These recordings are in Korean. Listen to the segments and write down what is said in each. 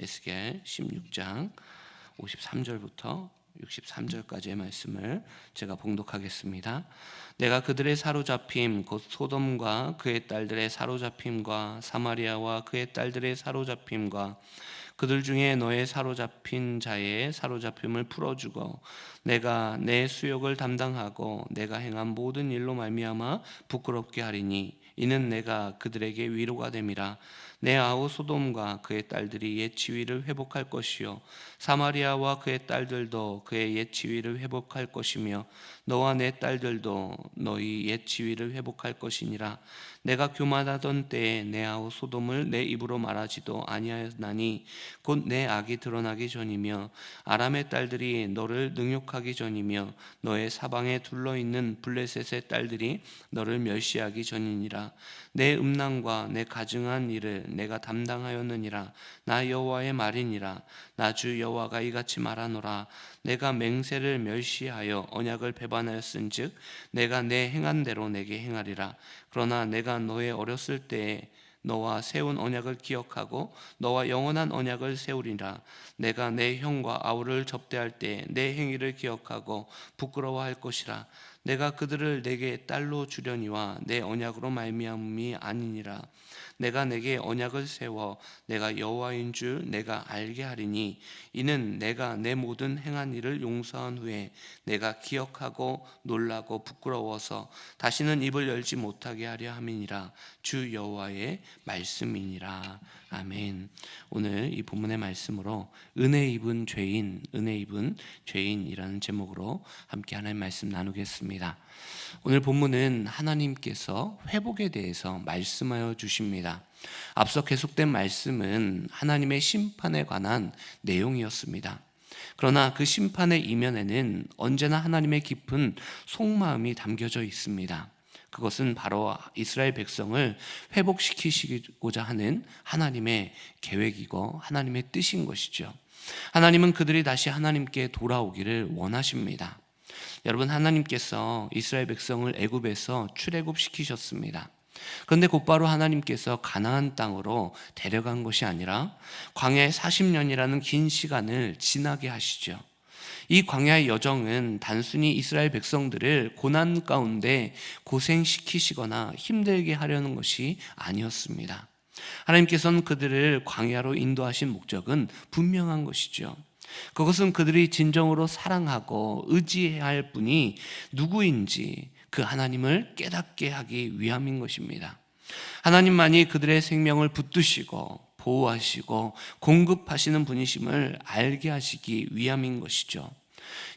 에스겔 16장 53절부터 63절까지의 말씀을 제가 봉독하겠습니다. 내가 그들의 사로잡힘 곧 소돔과 그의 딸들의 사로잡힘과 사마리아와 그의 딸들의 사로잡힘과 그들 중에 너의 사로잡힌 자의 사로잡힘을 풀어주고 내가 내 수욕을 담당하고 내가 행한 모든 일로 말미암아 부끄럽게 하리니 이는 내가 그들에게 위로가 됨이라. 내 아우 소돔과 그의 딸들이 옛 지위를 회복할 것이요. 사마리아와 그의 딸들도 그의 옛 지위를 회복할 것이며 너와 내 딸들도 너희 옛 지위를 회복할 것이니라. 내가 교만하던 때에 내 아우 소돔을 내 입으로 말하지도 아니하였나니 곧 내 악이 드러나기 전이며 아람의 딸들이 너를 능욕하기 전이며 너의 사방에 둘러 있는 블레셋의 딸들이 너를 멸시하기 전이니라. 내 음란과 내 가증한 일을 내가 담당하였느니라. 나 여호와의 말이니라. 나 주 여호와가 이같이 말하노라. 내가 맹세를 멸시하여 언약을 배반 하였은즉 내가 내 행한 대로 내게 행하리라. 그러나 내가 너의 어렸을 때에 너와 세운 언약을 기억하고 너와 영원한 언약을 세우리라. 내가 내 형과 아우를 접대할 때내 행위를 기억하고 부끄러워할 것이라 내가 그들을 내게 딸로 주려니와 내 언약으로 말미암음이 아니니라. 내가 내게 언약을 세워 내가 여호와인 줄 내가 알게 하리니 이는 내가 내 모든 행한 일을 용서한 후에 내가 기억하고 놀라고 부끄러워서 다시는 입을 열지 못하게 하려 함이니라. 주 여호와의 말씀이니라 아멘. 오늘 이 본문의 말씀으로 은혜 입은 죄인, 은혜 입은 죄인이라는 제목으로 함께 하나님 말씀 나누겠습니다. 오늘 본문은 하나님께서 회복에 대해서 말씀하여 주십니다. 앞서 계속된 말씀은 하나님의 심판에 관한 내용이었습니다. 그러나 그 심판의 이면에는 언제나 하나님의 깊은 속마음이 담겨져 있습니다. 그것은 바로 이스라엘 백성을 회복시키시고자 하는 하나님의 계획이고 하나님의 뜻인 것이죠. 하나님은 그들이 다시 하나님께 돌아오기를 원하십니다. 여러분 하나님께서 이스라엘 백성을 애굽에서 출애굽시키셨습니다. 그런데 곧바로 하나님께서 가나안 땅으로 데려간 것이 아니라 광야에 40년이라는 긴 시간을 지나게 하시죠. 이 광야의 여정은 단순히 이스라엘 백성들을 고난 가운데 고생시키시거나 힘들게 하려는 것이 아니었습니다. 하나님께서는 그들을 광야로 인도하신 목적은 분명한 것이죠. 그것은 그들이 진정으로 사랑하고 의지해야 할 분이 누구인지 그 하나님을 깨닫게 하기 위함인 것입니다. 하나님만이 그들의 생명을 붙드시고 보호하시고 공급하시는 분이심을 알게 하시기 위함인 것이죠.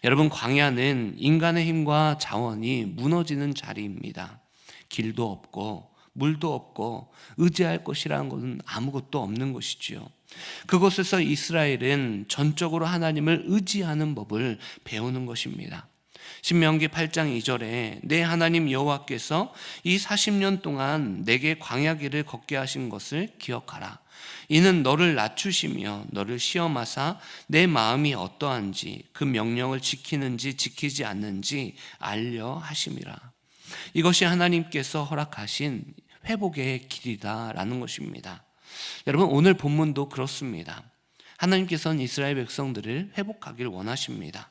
여러분, 광야는 인간의 힘과 자원이 무너지는 자리입니다. 길도 없고, 물도 없고, 의지할 것이라는 것은 아무것도 없는 것이지요. 그곳에서 이스라엘은 전적으로 하나님을 의지하는 법을 배우는 것입니다. 신명기 8장 2절에 내 하나님 여호와께서 이 40년 동안 내게 광야 길을 걷게 하신 것을 기억하라. 이는 너를 낮추시며 너를 시험하사 내 마음이 어떠한지 그 명령을 지키는지 지키지 않는지 알려 하심이라. 이것이 하나님께서 허락하신 회복의 길이다라는 것입니다. 여러분 오늘 본문도 그렇습니다. 하나님께서는 이스라엘 백성들을 회복하기를 원하십니다.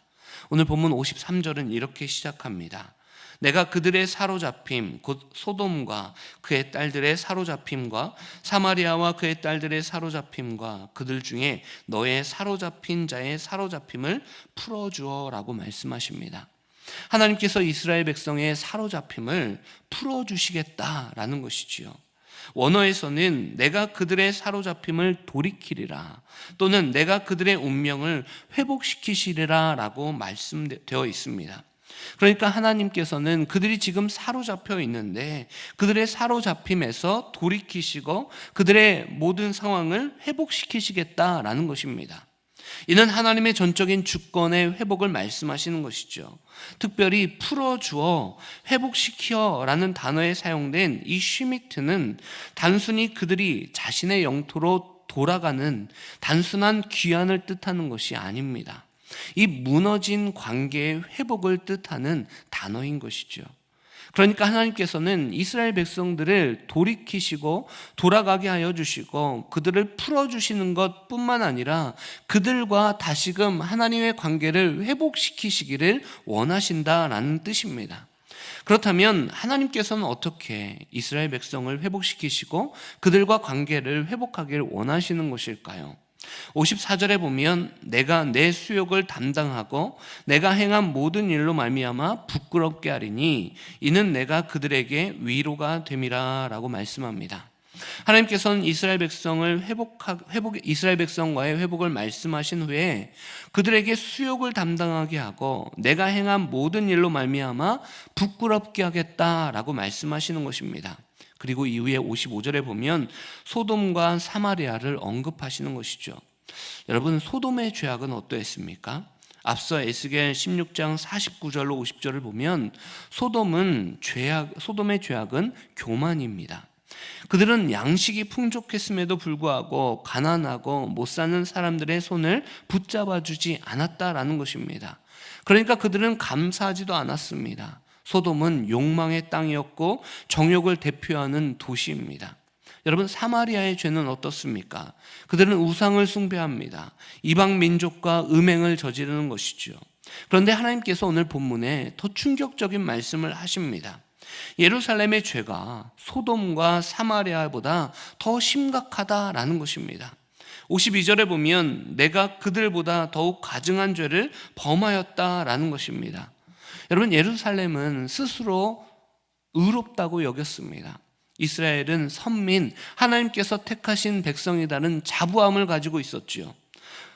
오늘 본문 53절은 이렇게 시작합니다. 내가 그들의 사로잡힘 곧 소돔과 그의 딸들의 사로잡힘과 사마리아와 그의 딸들의 사로잡힘과 그들 중에 너의 사로잡힌 자의 사로잡힘을 풀어 주어라고 말씀하십니다. 하나님께서 이스라엘 백성의 사로잡힘을 풀어 주시겠다라는 것이지요. 원어에서는 내가 그들의 사로잡힘을 돌이키리라 또는 내가 그들의 운명을 회복시키시리라 라고 말씀되어 있습니다. 그러니까 하나님께서는 그들이 지금 사로잡혀 있는데 그들의 사로잡힘에서 돌이키시고 그들의 모든 상황을 회복시키시겠다라는 것입니다. 이는 하나님의 전적인 주권의 회복을 말씀하시는 것이죠. 특별히 풀어주어 회복시켜라는 단어에 사용된 이 쉬미트는 단순히 그들이 자신의 영토로 돌아가는 단순한 귀환을 뜻하는 것이 아닙니다. 이 무너진 관계의 회복을 뜻하는 단어인 것이죠. 그러니까 하나님께서는 이스라엘 백성들을 돌이키시고 돌아가게 하여 주시고 그들을 풀어 주시는 것뿐만 아니라 그들과 다시금 하나님의 관계를 회복시키시기를 원하신다라는 뜻입니다. 그렇다면 하나님께서는 어떻게 이스라엘 백성을 회복시키시고 그들과 관계를 회복하기를 원하시는 것일까요? 54절에 보면 내가 내 수욕을 담당하고 내가 행한 모든 일로 말미암아 부끄럽게 하리니 이는 내가 그들에게 위로가 됨이라라고 말씀합니다. 하나님께서는 이스라엘 백성을 회복하, 회복 이스라엘 백성과의 회복을 말씀하신 후에 그들에게 수욕을 담당하게 하고 내가 행한 모든 일로 말미암아 부끄럽게 하겠다라고 말씀하시는 것입니다. 그리고 이후에 55절에 보면 소돔과 사마리아를 언급하시는 것이죠. 여러분 소돔의 죄악은 어떠했습니까? 앞서 에스겔 16장 49절로 50절을 보면 소돔은 죄악 소돔의 죄악은 교만입니다. 그들은 양식이 풍족했음에도 불구하고 가난하고 못 사는 사람들의 손을 붙잡아 주지 않았다라는 것입니다. 그러니까 그들은 감사하지도 않았습니다. 소돔은 욕망의 땅이었고 정욕을 대표하는 도시입니다. 여러분 사마리아의 죄는 어떻습니까? 그들은 우상을 숭배합니다. 이방 민족과 음행을 저지르는 것이죠. 그런데 하나님께서 오늘 본문에 더 충격적인 말씀을 하십니다. 예루살렘의 죄가 소돔과 사마리아보다 더 심각하다라는 것입니다. 52절에 보면 내가 그들보다 더욱 가증한 죄를 범하였다라는 것입니다. 여러분 예루살렘은 스스로 의롭다고 여겼습니다. 이스라엘은 선민 하나님께서 택하신 백성이라는 자부함을 가지고 있었지요.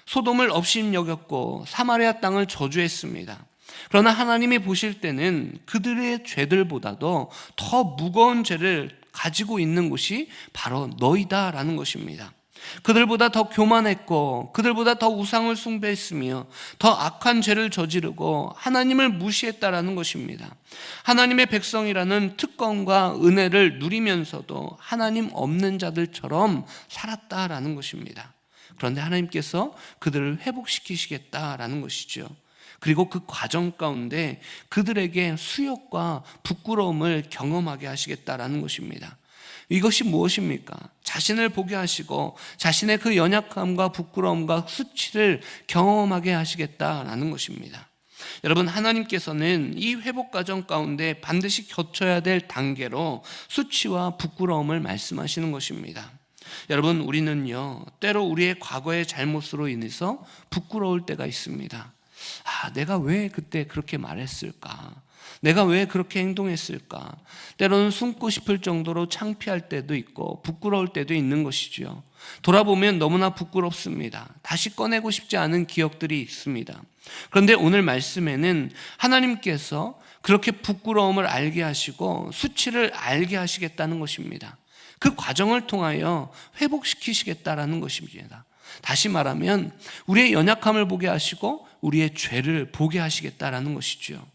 소돔을 업신 여겼고 사마리아 땅을 저주했습니다. 그러나 하나님이 보실 때는 그들의 죄들보다도 더 무거운 죄를 가지고 있는 곳이 바로 너희다라는 것입니다. 그들보다 더 교만했고 그들보다 더 우상을 숭배했으며 더 악한 죄를 저지르고 하나님을 무시했다라는 것입니다. 하나님의 백성이라는 특권과 은혜를 누리면서도 하나님 없는 자들처럼 살았다라는 것입니다. 그런데 하나님께서 그들을 회복시키시겠다라는 것이죠. 그리고 그 과정 가운데 그들에게 수욕과 부끄러움을 경험하게 하시겠다라는 것입니다. 이것이 무엇입니까? 자신을 보게 하시고 자신의 그 연약함과 부끄러움과 수치를 경험하게 하시겠다라는 것입니다. 여러분 하나님께서는 이 회복 과정 가운데 반드시 겹쳐야 될 단계로 수치와 부끄러움을 말씀하시는 것입니다. 여러분 우리는요 때로 우리의 과거의 잘못으로 인해서 부끄러울 때가 있습니다. 아, 내가 왜 그때 그렇게 말했을까? 내가 왜 그렇게 행동했을까? 때로는 숨고 싶을 정도로 창피할 때도 있고 부끄러울 때도 있는 것이지요. 돌아보면 너무나 부끄럽습니다. 다시 꺼내고 싶지 않은 기억들이 있습니다. 그런데 오늘 말씀에는 하나님께서 그렇게 부끄러움을 알게 하시고 수치를 알게 하시겠다는 것입니다. 그 과정을 통하여 회복시키시겠다라는 것입니다. 다시 말하면 우리의 연약함을 보게 하시고 우리의 죄를 보게 하시겠다라는 것이죠.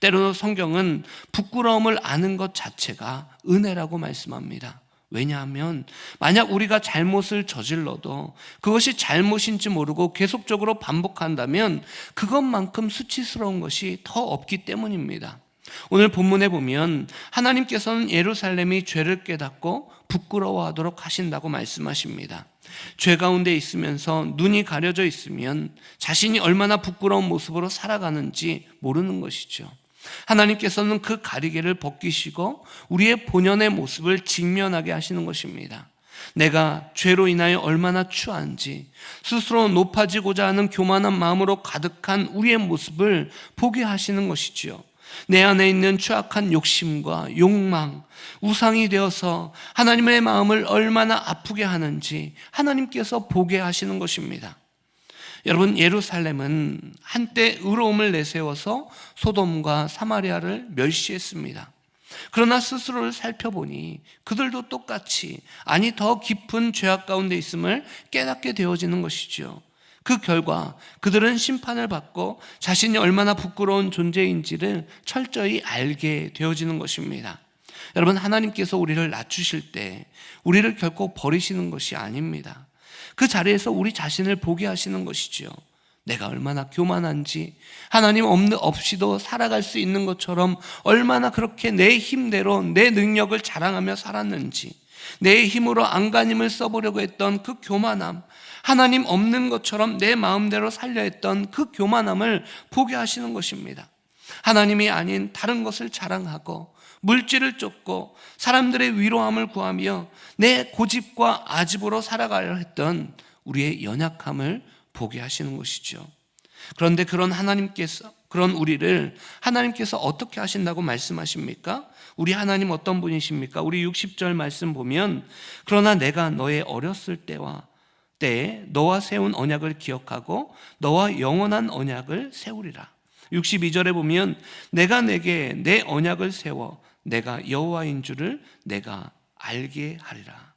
때로 성경은 부끄러움을 아는 것 자체가 은혜라고 말씀합니다. 왜냐하면 만약 우리가 잘못을 저질러도 그것이 잘못인지 모르고 계속적으로 반복한다면 그것만큼 수치스러운 것이 더 없기 때문입니다. 오늘 본문에 보면 하나님께서는 예루살렘이 죄를 깨닫고 부끄러워하도록 하신다고 말씀하십니다. 죄 가운데 있으면서 눈이 가려져 있으면 자신이 얼마나 부끄러운 모습으로 살아가는지 모르는 것이죠. 하나님께서는 그 가리개를 벗기시고 우리의 본연의 모습을 직면하게 하시는 것입니다. 내가 죄로 인하여 얼마나 추한지 스스로 높아지고자 하는 교만한 마음으로 가득한 우리의 모습을 보게 하시는 것이지요. 내 안에 있는 추악한 욕심과 욕망, 우상이 되어서 하나님의 마음을 얼마나 아프게 하는지 하나님께서 보게 하시는 것입니다. 여러분, 예루살렘은 한때 의로움을 내세워서 소돔과 사마리아를 멸시했습니다. 그러나 스스로를 살펴보니 그들도 똑같이 아니 더 깊은 죄악 가운데 있음을 깨닫게 되어지는 것이죠. 그 결과 그들은 심판을 받고 자신이 얼마나 부끄러운 존재인지를 철저히 알게 되어지는 것입니다. 여러분, 하나님께서 우리를 낮추실 때 우리를 결코 버리시는 것이 아닙니다. 그 자리에서 우리 자신을 보게 하시는 것이지요. 내가 얼마나 교만한지 하나님 없는 없이도 살아갈 수 있는 것처럼 얼마나 그렇게 내 힘대로 내 능력을 자랑하며 살았는지 내 힘으로 안간힘을 써보려고 했던 그 교만함 하나님 없는 것처럼 내 마음대로 살려 했던 그 교만함을 보게 하시는 것입니다. 하나님이 아닌 다른 것을 자랑하고 물질을 쫓고 사람들의 위로함을 구하며 내 고집과 아집으로 살아가려 했던 우리의 연약함을 보게 하시는 것이죠. 그런데 그런 하나님께서 그런 우리를 하나님께서 어떻게 하신다고 말씀하십니까? 우리 하나님 어떤 분이십니까? 우리 60절 말씀 보면 그러나 내가 너의 어렸을 때와 때에 너와 세운 언약을 기억하고 너와 영원한 언약을 세우리라. 62절에 보면 내가 내게 내 언약을 세워 내가 여호와인 줄을 내가 알게 하리라.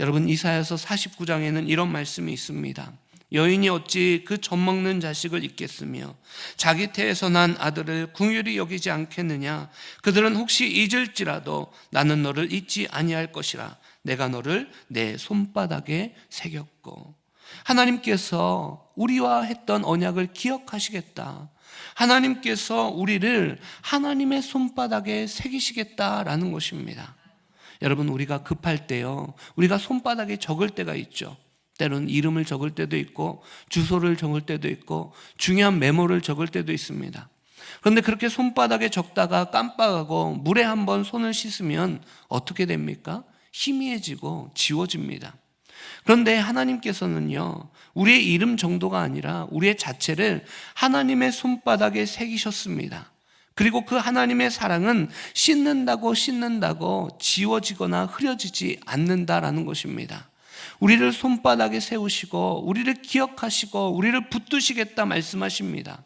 여러분 이사야서 49장에는 이런 말씀이 있습니다. 여인이 어찌 그 젖먹는 자식을 잊겠으며 자기 태에서 난 아들을 궁휼히 여기지 않겠느냐 그들은 혹시 잊을지라도 나는 너를 잊지 아니할 것이라 내가 너를 내 손바닥에 새겼고 하나님께서 우리와 했던 언약을 기억하시겠다 하나님께서 우리를 하나님의 손바닥에 새기시겠다라는 것입니다 여러분 우리가 급할 때요 우리가 손바닥에 적을 때가 있죠 때로는 이름을 적을 때도 있고 주소를 적을 때도 있고 중요한 메모를 적을 때도 있습니다. 그런데 그렇게 손바닥에 적다가 깜빡하고 물에 한번 손을 씻으면 어떻게 됩니까? 희미해지고 지워집니다. 그런데 하나님께서는요, 우리의 이름 정도가 아니라 우리의 자체를 하나님의 손바닥에 새기셨습니다. 그리고 그 하나님의 사랑은 씻는다고 씻는다고 지워지거나 흐려지지 않는다라는 것입니다. 우리를 손바닥에 세우시고 우리를 기억하시고 우리를 붙드시겠다 말씀하십니다.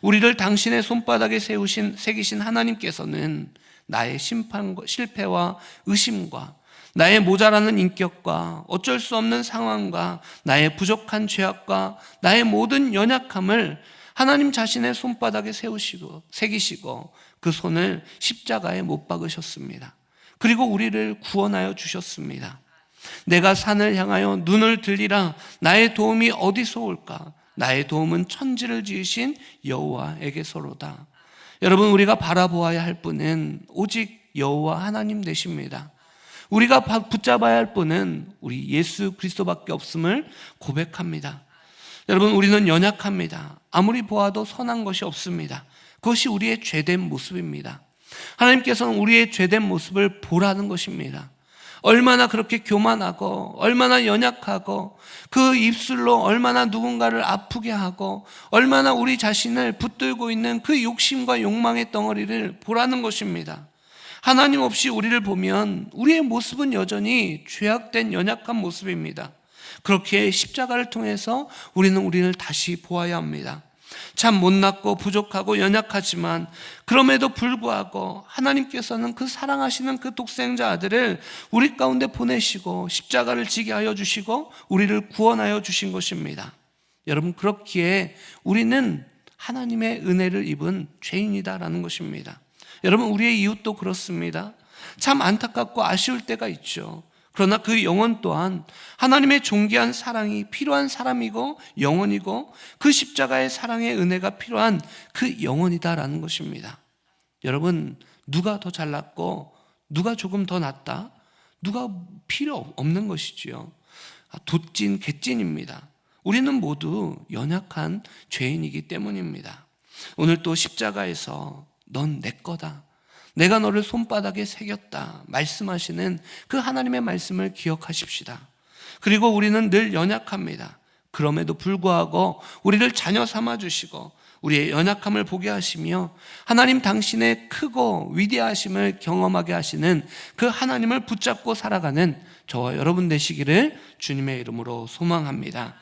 우리를 당신의 손바닥에 세우신 새기신 하나님께서는 나의 심판 실패와 의심과 나의 모자라는 인격과 어쩔 수 없는 상황과 나의 부족한 죄악과 나의 모든 연약함을 하나님 자신의 손바닥에 세우시고 새기시고 그 손을 십자가에 못 박으셨습니다. 그리고 우리를 구원하여 주셨습니다. 내가 산을 향하여 눈을 들리라 나의 도움이 어디서 올까 나의 도움은 천지를 지으신 여호와에게서로다 여러분 우리가 바라보아야 할 분은 오직 여호와 하나님 되십니다 우리가 붙잡아야 할 분은 우리 예수 그리스도밖에 없음을 고백합니다. 여러분 우리는 연약합니다. 아무리 보아도 선한 것이 없습니다. 그것이 우리의 죄된 모습입니다. 하나님께서는 우리의 죄된 모습을 보라는 것입니다. 얼마나 그렇게 교만하고 얼마나 연약하고 그 입술로 얼마나 누군가를 아프게 하고 얼마나 우리 자신을 붙들고 있는 그 욕심과 욕망의 덩어리를 보라는 것입니다. 하나님 없이 우리를 보면 우리의 모습은 여전히 죄악된 연약한 모습입니다. 그렇게 십자가를 통해서 우리는 우리를 다시 보아야 합니다. 참 못났고 부족하고 연약하지만 그럼에도 불구하고 하나님께서는 그 사랑하시는 그 독생자 아들을 우리 가운데 보내시고 십자가를 지게 하여 주시고 우리를 구원하여 주신 것입니다. 여러분 그렇기에 우리는 하나님의 은혜를 입은 죄인이다라는 것입니다. 여러분 우리의 이웃도 그렇습니다. 참 안타깝고 아쉬울 때가 있죠. 그러나 그 영혼 또한 하나님의 존귀한 사랑이 필요한 사람이고 영혼이고 그 십자가의 사랑의 은혜가 필요한 그 영혼이다라는 것입니다. 여러분, 누가 더 잘났고 누가 조금 더 낫다? 누가 필요 없는 것이지요. 아, 도찐, 개찐입니다. 우리는 모두 연약한 죄인이기 때문입니다. 오늘 또 십자가에서 넌 내 거다. 내가 너를 손바닥에 새겼다. 말씀하시는 그 하나님의 말씀을 기억하십시다. 그리고 우리는 늘 연약합니다. 그럼에도 불구하고 우리를 자녀 삼아 주시고 우리의 연약함을 보게 하시며 하나님 당신의 크고 위대하심을 경험하게 하시는 그 하나님을 붙잡고 살아가는 저와 여러분 되시기를 주님의 이름으로 소망합니다.